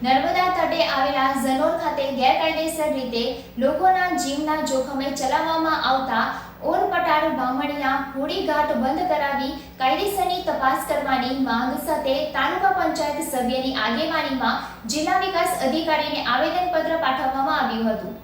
નર્મદા તટે આવેલા ઝનોર ખાતે ગેરકાયદેસર રીતે લોકોના જીવના જોખમે ચલાવવામાં આવતા ઓરપટાર હોડી હોડીઘાટ બંધ કરાવી કાયદેસરની તપાસ કરવાની માંગ સાથે તાલુકા પંચાયત સભ્યની આગેવાનીમાં જિલ્લા વિકાસ અધિકારીને આવેદનપત્ર પાઠવવામાં આવ્યું હતું.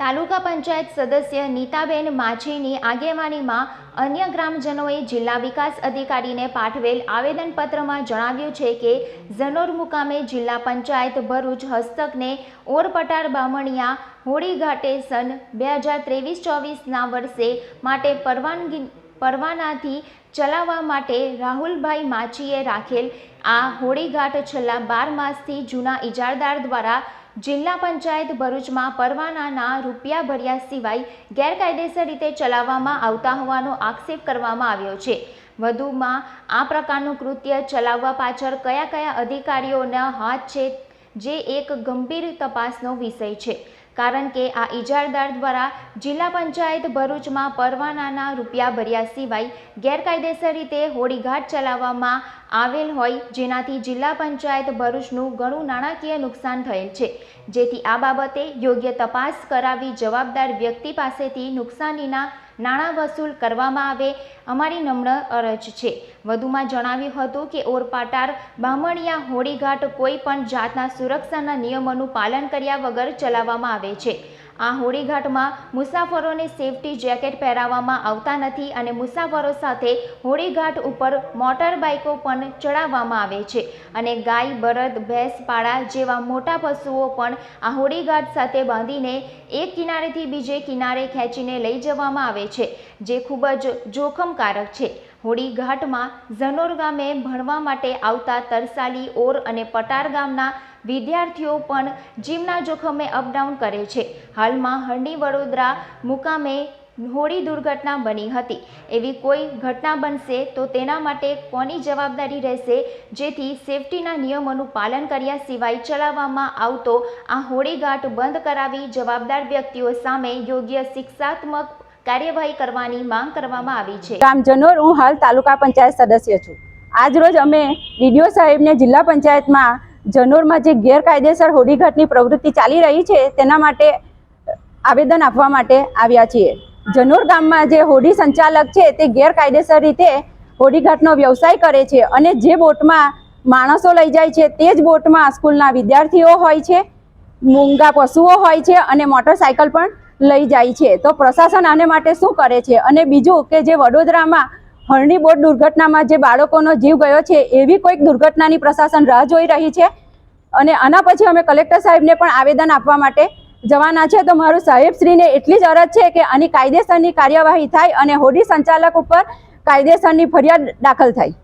તાલુકા પંચાયત સદસ્ય નીતાબેન માછીની આગેવાનીમાં અન્ય ગ્રામજનોએ જિલ્લા વિકાસ અધિકારીને પાઠવેલ આવેદનપત્રમાં જણાવ્યું છે કે, ઝનોર મુકામે જિલ્લા પંચાયત ભરૂચ હસ્તકને ઓરપટાર બામણિયા હોળી ઘાટે સન બે હજાર ત્રેવીસ ચોવીસના વર્ષે માટે પરવાનગી, પરવાનાથી ચલાવવા માટે રાહુલભાઈ માછીએ રાખેલ આ હોળીઘાટ છેલ્લા બાર માસથી જૂના ઇજારદાર દ્વારા જિલ્લા પંચાયત ભરૂચમાં પરવાનાના રૂપિયા ભર્યા સિવાય ગેરકાયદેસર રીતે ચલાવવામાં આવતા હોવાનો આક્ષેપ કરવામાં આવ્યો છે. વધુમાં, આ પ્રકારનું કૃત્ય ચલાવવા પાછળ કયા કયા અધિકારીઓના હાથ છે જે એક ગંભીર તપાસનો વિષય છે. કારણ કે આ ઇજારદાર દ્વારા જિલ્લા પંચાયત ભરૂચમાં પરવાનાના રૂપિયા ભર્યા સિવાય ગેરકાયદેસર રીતે હોડીઘાટ ચલાવવામાં આવેલ હોય, જેનાથી જિલ્લા પંચાયત ભરૂચનું ઘણું નાણાકીય નુકસાન થયેલ છે. જેથી આ બાબતે યોગ્ય તપાસ કરાવી જવાબદાર વ્યક્તિ પાસેથી નુકસાનીના નાણાં વસૂલ કરવામાં આવે, અમારી નમ્ર અરજ છે. વધુમાં જણાવ્યું હતું કે, ઓરપાટાર, બામણિયા હોડીઘાટ કોઈ પણ જાતના સુરક્ષાના નિયમોનું પાલન કર્યા વગર ચલાવવામાં આવે છે. આ હોળીઘાટમાં મુસાફરોને સેફટી જેકેટ પહેરાવવામાં આવતા નથી અને મુસાફરો સાથે હોળીઘાટ ઉપર મોટર બાઇકો પણ ચડાવવામાં આવે છે. અને ગાય બળદ ભેંસ, પાળા જેવા મોટા પશુઓ પણ આ હોડીઘાટ સાથે બાંધીને એક કિનારેથી બીજે કિનારે ખેંચીને લઈ જવામાં આવે છે, જે ખૂબ જ જોખમકારક છે. હોળીઘાટમાં ઝનોર ગામે ભણવા માટે આવતા તરસાલી ઓર અને પટાર ગામના વિદ્યાર્થીઓ પણ જીવના જોખમે અપડાઉન કરે છે. હાલમાં હરણી વડોદરા મુકામે હોડી દુર્ઘટના બની હતી. એવી કોઈ ઘટના બનશે તો તેના માટે કોની જવાબદારી રહેશે? જેથી સેફટીના નિયમોનું પાલન કર્યા સિવાય ચલાવવામાં આવતો આ હોળીઘાટ બંધ કરાવી જવાબદાર વ્યક્તિઓ સામે યોગ્ય શિક્ષાત્મક કાર્યવાહી કરવાની માંગ કરવામાં આવી છે. ગામ જનોર હું હાલ તાલુકા પંચાયત સદસ્ય છું. આજ રોજ અમે ડીડીઓ સાહેબને જિલ્લા પંચાયતમાં જનોરમાં જે ગેરકાયદેસર હોડીઘાટની પ્રવૃત્તિ ચાલી રહી છે, તેના માટે આવેદન આપવા માટે આવ્યા છીએ. જનોર ગામમાં જે હોડી સંચાલક છે, તે ગેરકાયદેસર રીતે હોડીઘાટનો વ્યવસાય કરે છે અને જે બોટમાં માણસો લઈ જાય છે, તે જ બોટમાં સ્કૂલના વિદ્યાર્થીઓ હોય છે, મૂંગા પશુઓ હોય છે અને મોટરસાયકલ પણ લઈ જાય છે. તો પ્રશાસન આને માટે શું કરે છે? અને બીજું કે જે વડોદરામાં હરણી બોટ દુર્ઘટનામાં જે બાળકોનો જીવ ગયો છે, એવી કોઈક દુર્ઘટનાની પ્રશાસન રાહ જોઈ રહી છે. અને આના પછી અમે કલેક્ટર સાહેબને પણ આવેદન આપવા માટે જવાના છે. તો મારું સાહેબશ્રીને એટલી જ અરજ છે કે આની કાયદેસરની કાર્યવાહી થાય અને હોડી સંચાલક ઉપર કાયદેસરની ફરિયાદ દાખલ થાય.